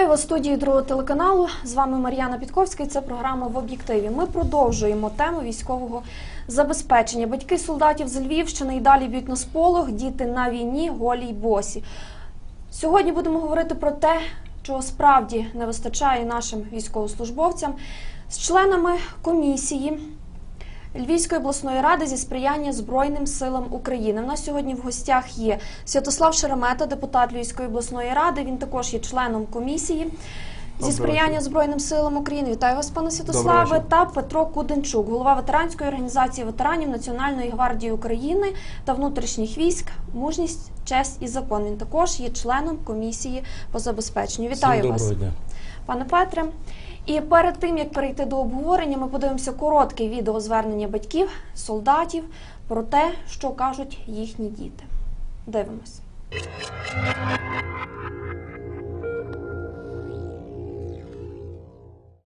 Вітаю вас в студії другого телеканалу. З вами Мар'яна Підковська. і Це програма в об'єктиві. Ми продовжуємо тему військового забезпечення. Батьки солдатів з Львівщини і далі б'ють на сполох, діти на війні, голі й босі. Сьогодні будемо говорити про те, чого справді не вистачає нашим військовослужбовцям з членами комісії. Львівської обласної ради зі сприяння Збройним силам України. У нас сьогодні в гостях є Святослав Шеремета, депутат Львівської обласної ради. Він також є членом комісії зі сприяння. Збройним силам України. Вітаю вас, пане Святославе. Та Петро Куденчук, голова ветеранської організації ветеранів Національної гвардії України та внутрішніх військ. Мужність, честь і закон. Він також є членом комісії по забезпеченню. Вітаю Всім вас. доброго дня. Пане Петре, і перед тим як перейти до обговорення, ми подивимося коротке відеозвернення батьків, солдатів про те, що кажуть їхні діти. Дивимось.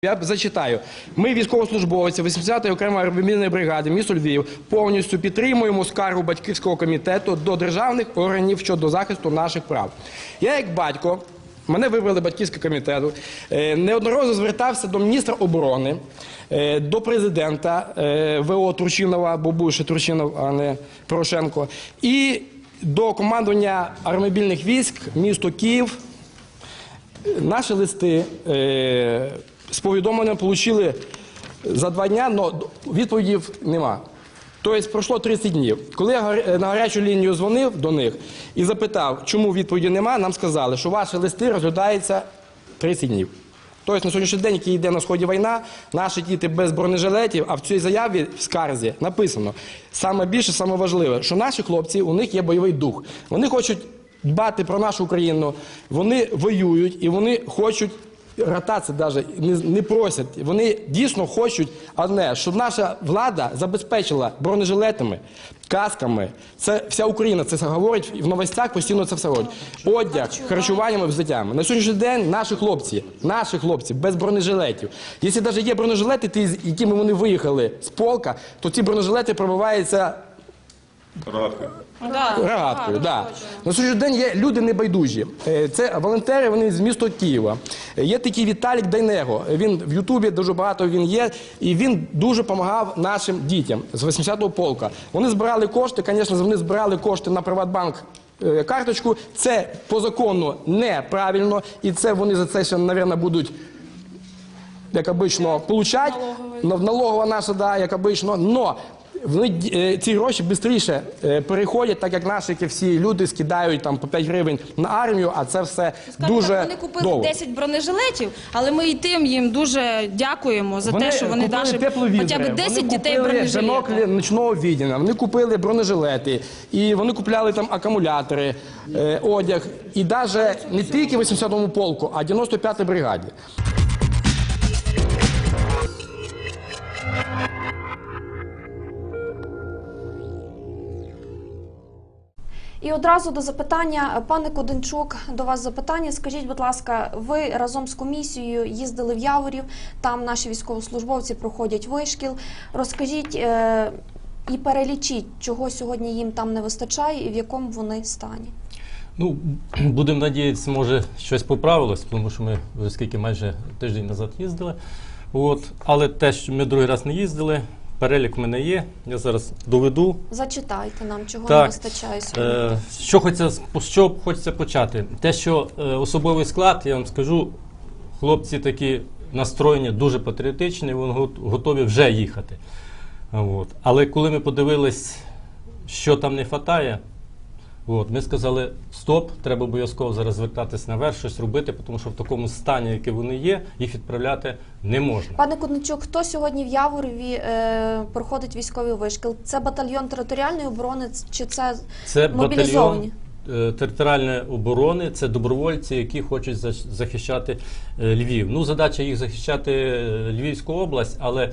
Я зачитаю. Ми, військовослужбовці 80-ї окремої мобільної бригади місто Львів, повністю підтримуємо скаргу батьківського комітету до державних органів щодо захисту наших прав. Я, як батько, мене вибрали батьківський комітету, е, неодноразово звертався до міністра оборони, е, до президента е, ВО Турчинова, бо був ще Турчинов, а не Порошенко, і до командування армобільних військ місто Київ. Наші листи з повідомленням отримали за два дні, але відповідів нема. Тобто пройшло 30 днів. Коли я на гарячу лінію дзвонив до них і запитав, чому відповіді нема, нам сказали, що ваші листи розглядаються 30 днів. Тобто на сьогоднішній день, який йде на сході війна, наші діти без бронежилетів, а в цій заяві в скарзі написано саме більше, саме важливе, що наші хлопці, у них є бойовий дух. Вони хочуть дбати про нашу Україну, вони воюють і вони хочуть. Ротації навіть не, не просять. Вони дійсно хочуть одне, щоб наша влада забезпечила бронежилетами, касками. Це вся Україна це все говорить в новостях, постійно це все говорить. Одяг, харчуванням і взуттями. На сьогоднішній день наші хлопці, наші хлопці без бронежилетів. Якщо навіть є бронежилети, ті, з якими вони виїхали з полка, то ці бронежилети пробиваються Рогаткою, да. На сьогоднішній день є люди небайдужі. Е, Це волонтери, вони з міста Києва. Є такий Віталік Дайнего. Він в Ютубі дуже багато він є, і він дуже допомагав нашим дітям з 80-го полка. Вони збирали кошти, звісно, вони збирали кошти на Приватбанк. е, Карточку, це по закону неправильно, і це вони за це ще, мабуть, будуть як обично, получать. Налогова наша, да, як обично. Но вони е, ці гроші швидше переходять, так як наші які всі люди скидають там по 5 гривень на армію, а це все Скажімо дуже так, вони купили довго. 10 бронежилетів, але ми і тим їм дуже дякуємо за те, що вони нашим хоча б 10 вони дітей купили бронежилетів. біноклі нічного відділення, вони купили бронежилети, і вони купляли там акумулятори, е, одяг. І навіть не тільки в 80-му полку, а 95-й бригаді. І одразу до запитання, пане Коденчук, до вас запитання. Скажіть, будь ласка, ви разом з комісією їздили в Яворів, там наші військовослужбовці проходять вишкіл. Розкажіть е, і перелічіть, чого сьогодні їм там не вистачає і в якому вони стані. Ну, будемо надіятися, може щось поправилось, тому що ми скільки майже тиждень назад їздили. От. Але те, що ми другий раз не їздили, перелік в мене є. Я зараз доведу. Зачитайте нам, чого не вистачає сьогодні. Е, що хочеться, з що хочеться почати? Те, що е, особовий склад, я вам скажу, хлопці такі настроєні, дуже патріотичні, вони готові вже їхати. От. Але коли ми подивились, що там не вистачає, От, ми сказали, стоп, треба обов'язково зараз звертатись наверх, щось робити, тому що в такому стані, який вони є, їх відправляти не можна. Пане Кудничук, хто сьогодні в Яворові е, проходить військовий вишкіл? Це батальйон територіальної оборони чи це, Це мобілізовані? батальйон е, територіальної оборони, це добровольці, які хочуть захищати е, Львів. Ну, задача їх захищати е, Львівську область, але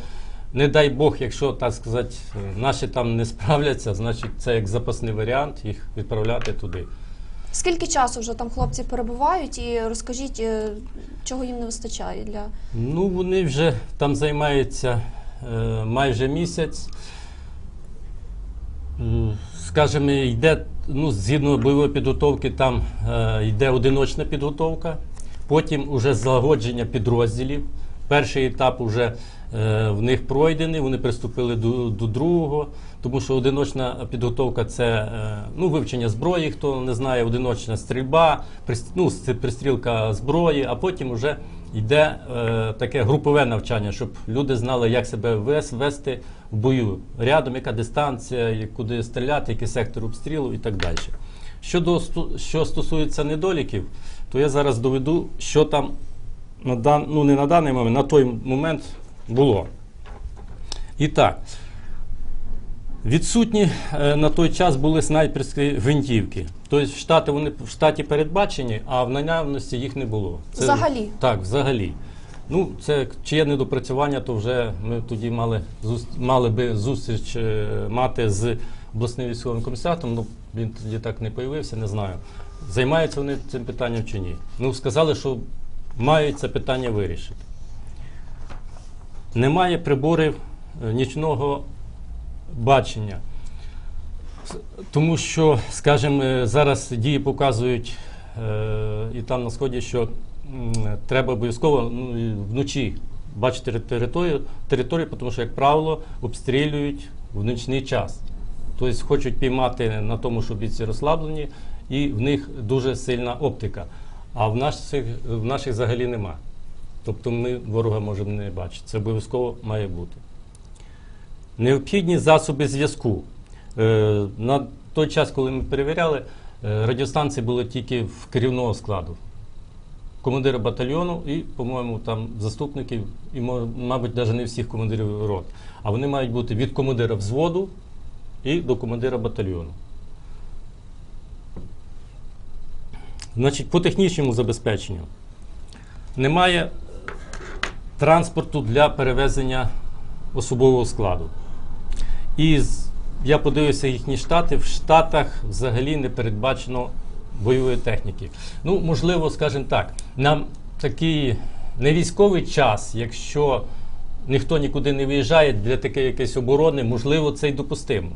не дай Бог, якщо так сказати, наші там не справляться, значить це як запасний варіант їх відправляти туди. Скільки часу вже там хлопці перебувають? І розкажіть, е, чого їм не вистачає для Ну, вони вже там займаються е, майже місяць. Скажімо, йде, ну, згідно бойової підготовки, там е, йде одиночна підготовка. Потім уже злагодження підрозділів. Перший етап вже е, в них пройдений, вони приступили до, до другого, тому що одиночна підготовка це е, ну, вивчення зброї, хто не знає, одиночна стрільба, ну, пристрілка зброї, а потім вже йде е, таке групове навчання, щоб люди знали, як себе вес, вести в бою. Рядом, яка дистанція, куди стріляти, який сектор обстрілу і так далі. Щодо що стосується недоліків, то я зараз доведу, що там на дан, ну не на даний момент, на той момент було. І так, відсутні е, на той час були снайперські гвинтівки. Тобто штати вони в штаті передбачені, а в наявності їх не було. Взагалі? Так, взагалі. Ну, це чи є недопрацювання, то вже ми тоді мали, мали би зустріч е, мати з обласним військовим комісаріатом. Ну, він тоді так не появився, не знаю. Займаються вони цим питанням чи ні. Ну, сказали, що мають це питання вирішити. Немає приборів е, нічного бачення. Тому що, скажімо, е, зараз дії показують е, і там на сході, що треба обов'язково вночі бачити територію, територію, тому що, як правило, обстрілюють в нічний час. Тобто хочуть піймати на тому, що бійці розслаблені, і в них дуже сильна оптика. А в наших, в наших взагалі нема. Тобто ми ворога можемо не бачити. Це обов'язково має бути. Необхідні засоби зв'язку. Е, на той час, коли ми перевіряли, е, радіостанції були тільки в керівного складу. Командира батальйону і, по-моєму, там заступників, і, мабуть, навіть не всіх командирів рот. А вони мають бути від командира взводу і до командира батальйону. Значить, по технічному забезпеченню немає транспорту для перевезення особового складу. І я подивився їхні штати. В Штатах взагалі не передбачено бойової техніки. Ну, можливо, скажімо так, нам такий не військовий час, якщо ніхто нікуди не виїжджає для такої якоїсь оборони, можливо, це й допустимо.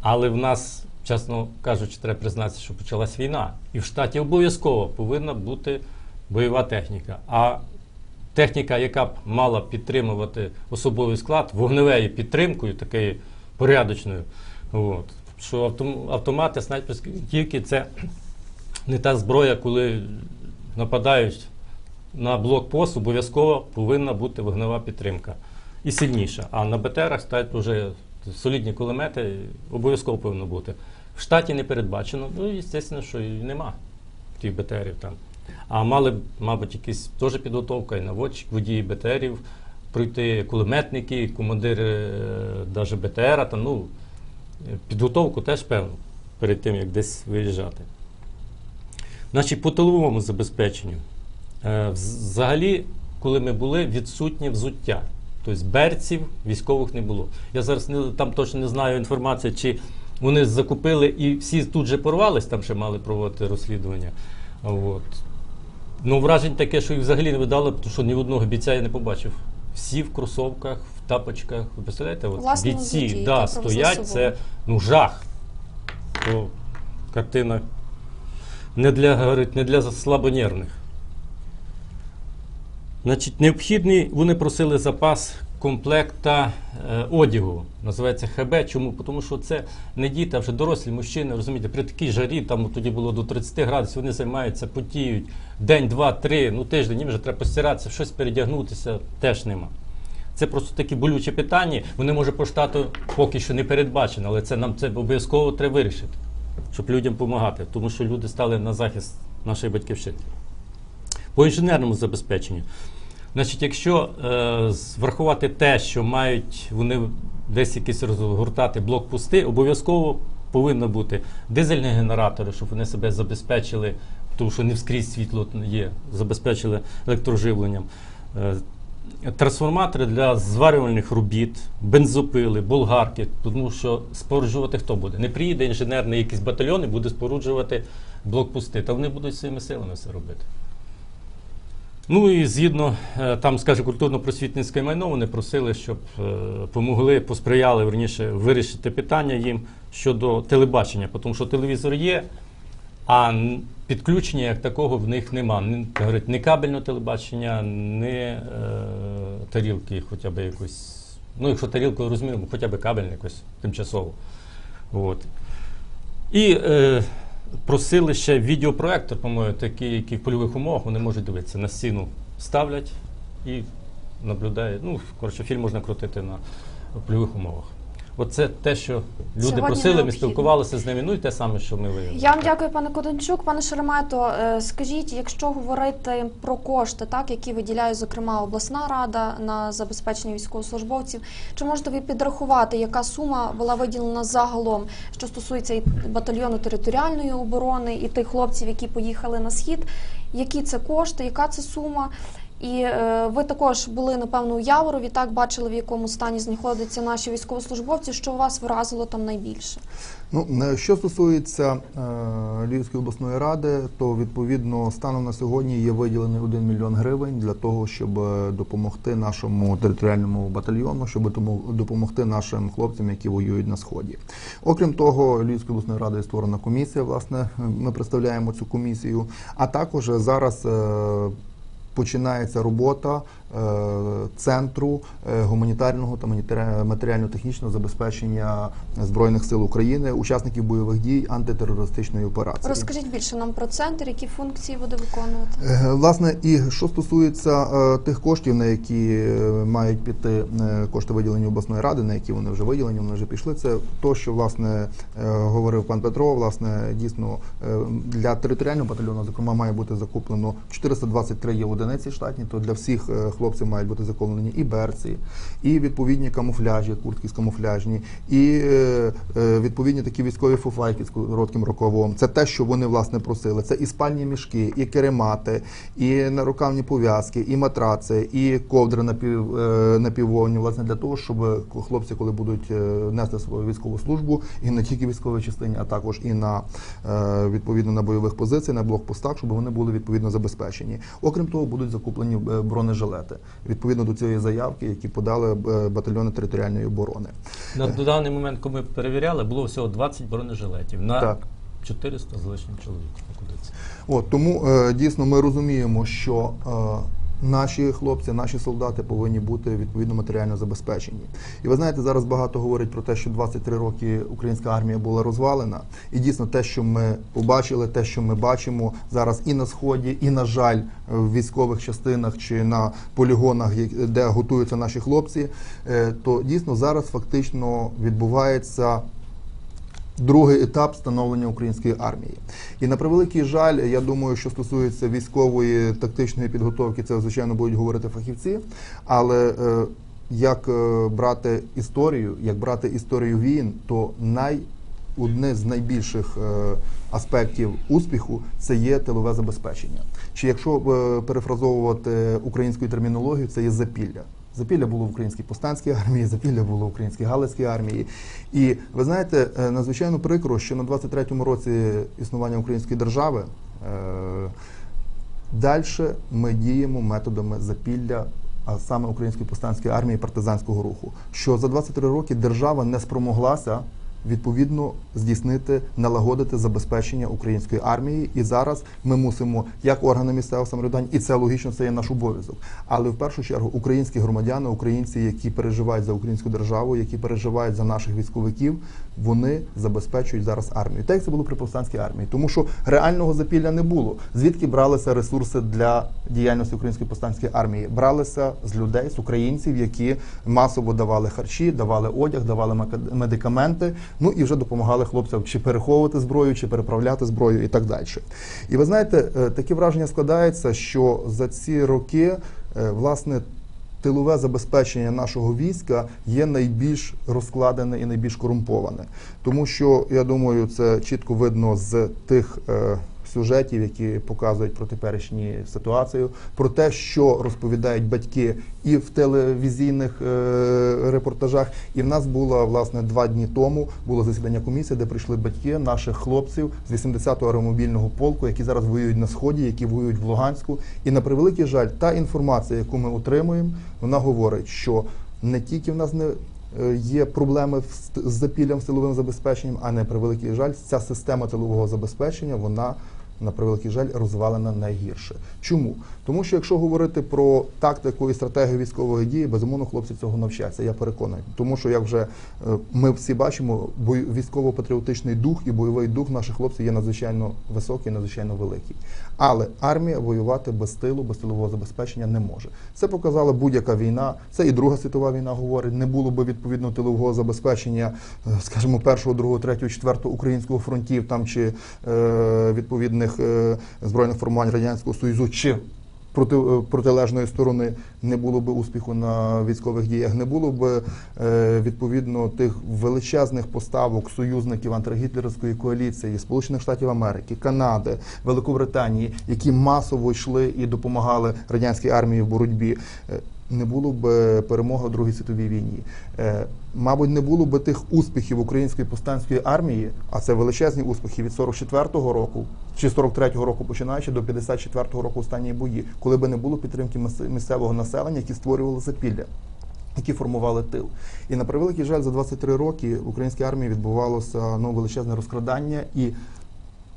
Але в нас, чесно кажучи, треба признатися, що почалась війна. І в штаті обов'язково повинна бути бойова техніка. А техніка, яка б мала підтримувати особовий склад вогневою підтримкою, такою порядочною. От. Що автомати, снайперські гвинтівки – це не та зброя, коли нападають на блокпост, обов'язково повинна бути вогнева підтримка. І сильніша. А на БТРах стоять вже солідні кулемети, обов'язково повинно бути. В штаті не передбачено, ну і звісно, що і нема тих БТРів там. А мали б, мабуть, якісь теж підготовка і наводчик, водії БТРів, пройти кулеметники, командири навіть БТРа, там, ну, е, підготовку теж певно, перед тим, як десь виїжджати. Значить, по тиловому забезпеченню. Е, Взагалі, коли ми були, відсутнє взуття. Тобто берців військових не було. Я зараз не, там точно не знаю інформації, чи вони закупили і всі тут же порвались, там ще мали проводити розслідування. От. Ну, вражень таке, що їх взагалі не видали, тому що ні одного бійця я не побачив. Всі в кросовках, в тапочках. Ви представляєте, от Власне, бійці взутті, да, стоять, це ну, жах. То картина не для, говорить, не для слабонервних. Значить, необхідний, вони просили запас комплекта е, одягу, називається ХБ. Чому? Тому що це не діти, а вже дорослі мужчини, розумієте, при такій жарі, там тоді було до 30 градусів, вони займаються, потіють день, два, три, ну тиждень, їм вже треба постиратися, щось передягнутися, теж нема. Це просто такі болючі питання. Вони може по штату поки що не передбачено, але це нам це обов'язково треба вирішити, щоб людям допомагати, тому що люди стали на захист нашої батьківщини. По інженерному забезпеченню. Значить, якщо е, врахувати те, що мають вони десь якісь розгортати блокпости, обов'язково повинно бути дизельні генератори, щоб вони себе забезпечили, тому що не вскрізь світло є, забезпечили електроживленням. Е, Трансформатори для зварювальних робіт, бензопили, болгарки, тому що споруджувати хто буде? Не приїде інженерний якийсь батальйон і буде споруджувати блокпости, та вони будуть своїми силами все робити. Ну і згідно е, там, скаже, культурно-просвітницьке майно, вони просили, щоб е, помогли, посприяли верніше вирішити питання їм щодо телебачення, тому що телевізор є, А підключення як такого в них нема. Говорить, ні кабельного телебачення, ні е, тарілки, хоча б якось. Ну, якщо тарілку розуміємо, хоча б кабельне якось тимчасово. От. І е, просили ще відеопроектор, по-моєму, такий, який в польових умовах вони можуть дивитися. На стіну ставлять і наблюдають. Ну, коротше, фільм можна крутити на польових умовах. Оце те, що люди Сьогодні просили, ми необхідно. спілкувалися з ними, ну і те саме, що ми виявили. Я вам дякую, пане Коденчук. Пане Шеремето, е, скажіть, якщо говорити про кошти, так які виділяє зокрема обласна рада на забезпечення військовослужбовців, чи можете ви підрахувати, яка сума була виділена загалом, що стосується і батальйону територіальної оборони, і тих хлопців, які поїхали на схід? Які це кошти, яка це сума? І е, ви також були напевно у Яворові, так бачили в якому стані знаходяться наші військовослужбовці. Що вас вразило там найбільше? Ну, е, що стосується е, Львівської обласної ради, то відповідно станом на сьогодні є виділений 1 мільйон гривень для того, щоб е, допомогти нашому територіальному батальйону, щоб допомогти нашим хлопцям, які воюють на сході. Окрім того, Львівською обласною радою створена комісія. Власне, ми представляємо цю комісію. А також зараз. е, Починається робота центру е, гуманітарного та матеріально-технічного забезпечення збройних сил України, учасників бойових дій антитерористичної операції. Розкажіть більше нам про центр, які функції буде виконувати. Е, Власне, і що стосується е, тих коштів, на які е, мають піти е, кошти виділені обласної ради, на які вони вже виділені, вони вже пішли. Це то, що власне е, говорив пан Петро. Власне, дійсно е, для територіального батальйону, зокрема, має бути закуплено 423 є одиниці штатні. То для всіх е, хлопців мають бути закуплені і берці, і відповідні камуфляжі, куртки з камуфляжні, і е, е, відповідні такі військові фуфайки з коротким рукавом. Це те, що вони власне просили. Це і спальні мішки, і керемати, і нарукавні пов'язки, і матраци, і ковдри напів, е, напіввовні, власне, для того, щоб хлопці, коли будуть е, нести свою військову службу, і не тільки військовій частині, а також і на е, відповідно на бойових позиціях, на блокпостах, щоб вони були відповідно забезпечені. Окрім того, будуть закуплені е, бронежилети відповідно до цієї заявки, які подали е, батальйони територіальної оборони. На даний момент, коли ми перевіряли, було всього 20 бронежилетів на Так. 400 з лишнім чоловік. От тому е, дійсно ми розуміємо, що е, наші хлопці, наші солдати повинні бути відповідно матеріально забезпечені. І ви знаєте, зараз багато говорять про те, що 23 роки українська армія була розвалена. І дійсно те, що ми побачили, те, що ми бачимо зараз і на сході, і на жаль, в військових частинах чи на полігонах, де готуються наші хлопці, е, то дійсно зараз фактично відбувається другий етап становлення української армії. І на превеликий жаль, я думаю, що стосується військової тактичної підготовки, це звичайно будуть говорити фахівці. Але е, як е, брати історію, як брати історію війн, то най одне з найбільших е, аспектів успіху це є тилове забезпечення. Чи якщо перефразовувати українською термінологією, це є запілля. Запілля було в українській повстанській армії, запілля було в українській галицькій армії. І ви знаєте, е, надзвичайно прикро, що на 23-му році існування української держави е, далі ми діємо методами запілля, а саме української повстанської армії партизанського руху. Що за 23 роки держава не спромоглася відповідно здійснити, налагодити забезпечення української армії. І зараз ми мусимо, як органи місцевого самоврядування, і це логічно, це є наш обов'язок. Але в першу чергу українські громадяни, українці, які переживають за українську державу, які переживають за наших військовиків, вони забезпечують зараз армію. Так як це було при повстанській армії, тому що реального запілля не було. Звідки бралися ресурси для діяльності української повстанської армії? Бралися з людей, з українців, які масово давали харчі, давали одяг, давали медикаменти. Ну і вже допомагали хлопцям чи переховувати зброю, чи переправляти зброю, і так далі. І ви знаєте, е, таке враження складається, що за ці роки е, власне. Тилове забезпечення нашого війська є найбільш розкладене і найбільш корумповане, тому що я думаю, це чітко видно з тих е, сюжетів, які показують про теперішню ситуацію, про те, що розповідають батьки і в телевізійних е, репортажах. І в нас було власне два дні тому було засідання комісії, де прийшли батьки наших хлопців з 80-го аеромобільного полку, які зараз воюють на сході, які воюють в Луганську. І на превеликий жаль, та інформація, яку ми отримуємо, вона говорить, що не тільки в нас не є проблеми в запіллям з силовим забезпеченням, а не превеликий жаль, ця система тилового забезпечення вона на превеликий жаль розвалена найгірше. Чому? Тому що якщо говорити про тактику і стратегію військової дії, безумовно, хлопці цього навчаться. Я переконаний. Тому що як вже е, ми всі бачимо, військово-патріотичний дух і бойовий дух наших хлопців є надзвичайно високий, надзвичайно великий. Але армія воювати без тилу, без тилового забезпечення не може. Це показала будь-яка війна. Це і Друга світова війна говорить. Не було би відповідно тилового забезпечення, е, скажімо, першого, другого, третього, четвертого українського фронтів там чи е, відповідних е, збройних формувань радянського союзу чи проти, е, протилежної сторони не було би успіху на військових діях, не було би е, відповідно тих величезних поставок союзників антигітлерівської коаліції Сполучених Штатів Америки, Канади, Великобританії, які масово йшли і допомагали радянській армії в боротьбі. Е, Не було б перемоги у Другій світовій війні. Е, Мабуть, не було б тих успіхів української повстанської армії, а це величезні успіхи від 44-го року чи 43-го року, починаючи до 54-го року останні бої, коли би не було підтримки місцевого населення, які створювали запілля. Які формували тил, і на превеликий жаль, за 23 роки в українській армії відбувалося ну величезне розкрадання і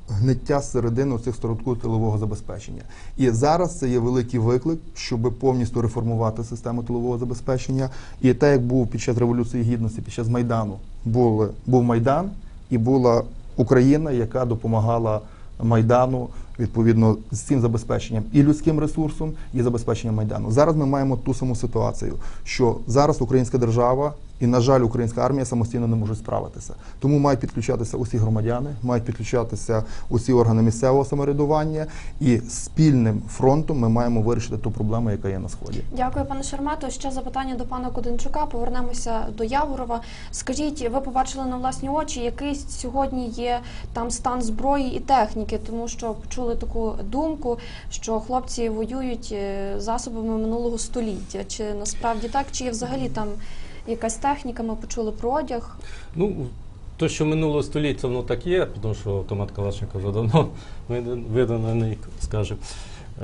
гниття зсередини цих структур тилового забезпечення. І зараз це є великий виклик, щоб повністю реформувати систему тилового забезпечення. І те, як був під час революції гідності, під час майдану, були, був майдан і була Україна, яка допомагала майдану відповідно з цим забезпеченням і людським ресурсом, і забезпеченням майдану. Зараз ми маємо ту саму ситуацію, що зараз українська держава і, на жаль, українська армія самостійно не можуть справитися. Тому мають підключатися усі громадяни, мають підключатися усі органи місцевого самоврядування, і спільним фронтом ми маємо вирішити ту проблему, яка є на сході. Дякую, пане Шермето. Ще запитання до пана Кодинчука. Повернемося до Яворова. Скажіть, ви побачили на власні очі, який сьогодні є там стан зброї і техніки, тому що почули таку думку, що хлопці воюють е, засобами минулого століття. Чи насправді так, чи є взагалі там якась техніка? Ми почули про одяг. Ну, то, що минулого століття воно так є, тому що автомат Калашника вже давно видан- виданий, скажімо,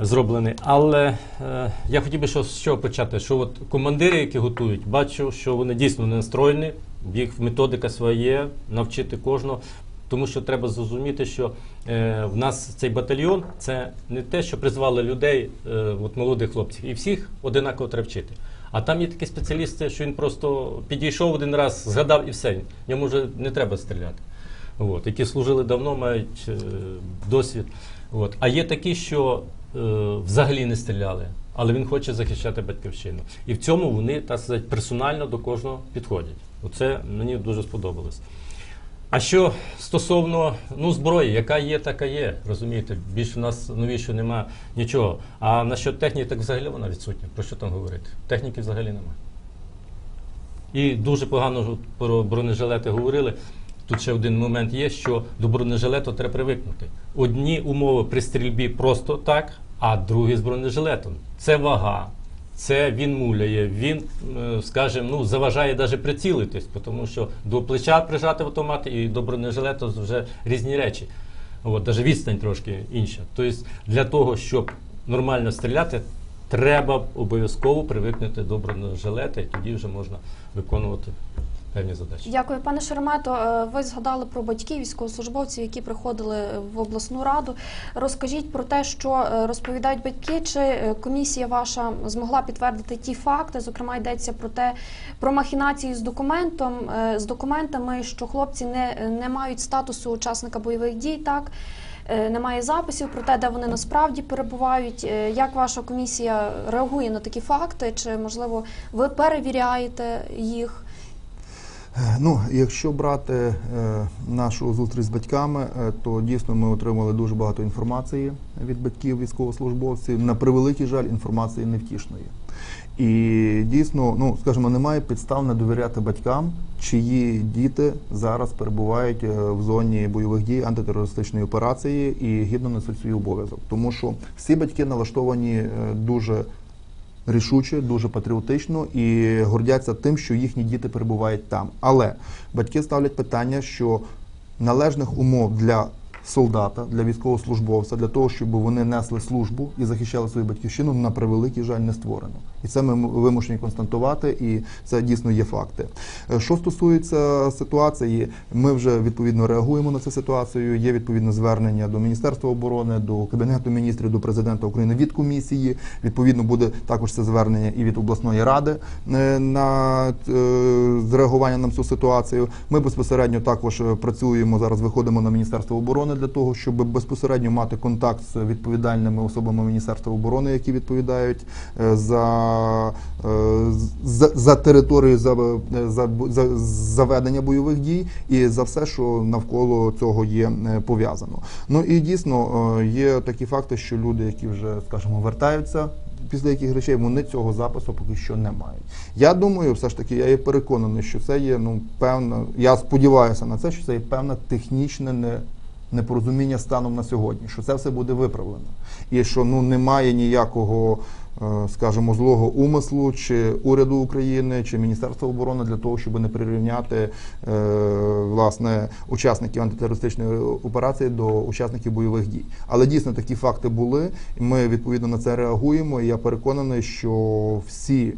зроблений. Але е, я хотів би що, з чого почати, що от командири, які готують, бачу, що вони дійсно не настроєні, їх методика своя навчити кожного. Тому що треба зрозуміти, що е, в нас цей батальйон це не те, що призвали людей, е, от молодих хлопців, і всіх одинаково треба вчити. А там є такі спеціалісти, що він просто підійшов один раз, згадав і все. Йому вже не треба стріляти. От, які служили давно, мають е, досвід. От. А є такі, що е, взагалі не стріляли, але він хоче захищати батьківщину. І в цьому вони, так сказати, персонально до кожного підходять. Оце мені дуже сподобалось. А що стосовно ну, зброї, яка є, така є, розумієте, більше в нас новіше немає нічого. А насчет техніки, так взагалі вона відсутня. Про що там говорити? Техніки взагалі немає. І дуже погано про бронежилети говорили. Тут ще один момент є, що до бронежилету треба привикнути. Одні умови при стрільбі просто так, а другі з бронежилетом. Це вага, це він муляє, він, е, скажімо, ну, заважає навіть прицілитись, тому що до плеча прижати автомат і до бронежилету вже різні речі. От, навіть відстань трошки інша. Тобто для того, щоб нормально стріляти, треба обов'язково привикнути до бронежилета, і тоді вже можна виконувати певні задачі. Дякую, пане Шеремето. Е, Ви згадали про батьків військовослужбовців, які приходили в обласну раду. Розкажіть про те, що е, розповідають батьки, чи е, комісія ваша змогла підтвердити ті факти. Зокрема, йдеться про те, про махінації з документом з документами, що хлопці не, не мають статусу учасника бойових дій. Так. Немає записів про те, де вони насправді перебувають. Як ваша комісія реагує на такі факти? Чи можливо ви перевіряєте їх? Е, Ну, якщо брати е, нашу зустріч з батьками, е, то дійсно ми отримали дуже багато інформації від батьків військовослужбовців. На превеликий жаль, інформації невтішної. І дійсно, ну скажімо, немає підстав не довіряти батькам, чиї діти зараз перебувають в зоні бойових дій антитерористичної операції і гідно несуть свій обов'язок. Тому що всі батьки налаштовані дуже рішуче, дуже патріотично і гордяться тим, що їхні діти перебувають там. Але батьки ставлять питання, що належних умов для солдата, для військовослужбовця, для того, щоб вони несли службу і захищали свою батьківщину, на превеликий жаль не створено. І це ми вимушені констатувати, і це дійсно є факти. Е, Що стосується ситуації, ми вже відповідно реагуємо на цю ситуацію. Є відповідне звернення до Міністерства оборони, до Кабінету міністрів, до президента України від комісії. Відповідно, буде також це звернення і від обласної ради е, на е, з реагування на цю ситуацію. Ми безпосередньо також працюємо зараз. Виходимо на міністерство оборони для того, щоб безпосередньо мати контакт з відповідальними особами Міністерства оборони, які відповідають за, за, за територію за, е, за, за заведення бойових дій і за все, що навколо цього є е, пов'язано. Ну і дійсно е, є такі факти, що люди, які вже скажімо, вертаються. Після яких речей вони цього запису поки що не мають. Я думаю, все ж таки, я є переконаний, що це є ну певна. Я сподіваюся на це, що це є певне технічне не, непорозуміння станом на сьогодні, що це все буде виправлено, і що ну немає ніякого, е, скажімо, злого умислу чи уряду України, чи Міністерства оборони для того, щоб не прирівняти е, власне учасників антитерористичної операції до учасників бойових дій. Але дійсно такі факти були, і ми відповідно на це реагуємо. І я переконаний, що всі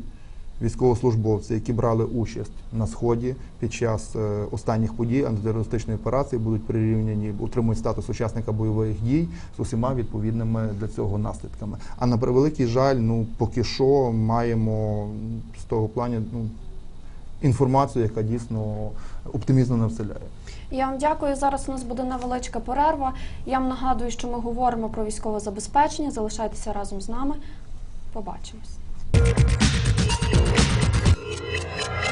військовослужбовці, які брали участь на сході під час е, останніх подій антитерористичної операції, будуть прирівняні, отримують статус учасника бойових дій з усіма відповідними для цього наслідками. А на превеликий жаль, ну поки що маємо з того плані ну, інформацію, яка дійсно оптимізму не вселяє. Я вам дякую. Зараз у нас буде невеличка перерва. Я вам нагадую, що ми говоримо про військове забезпечення. Залишайтеся разом з нами. Побачимось.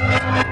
Thank you.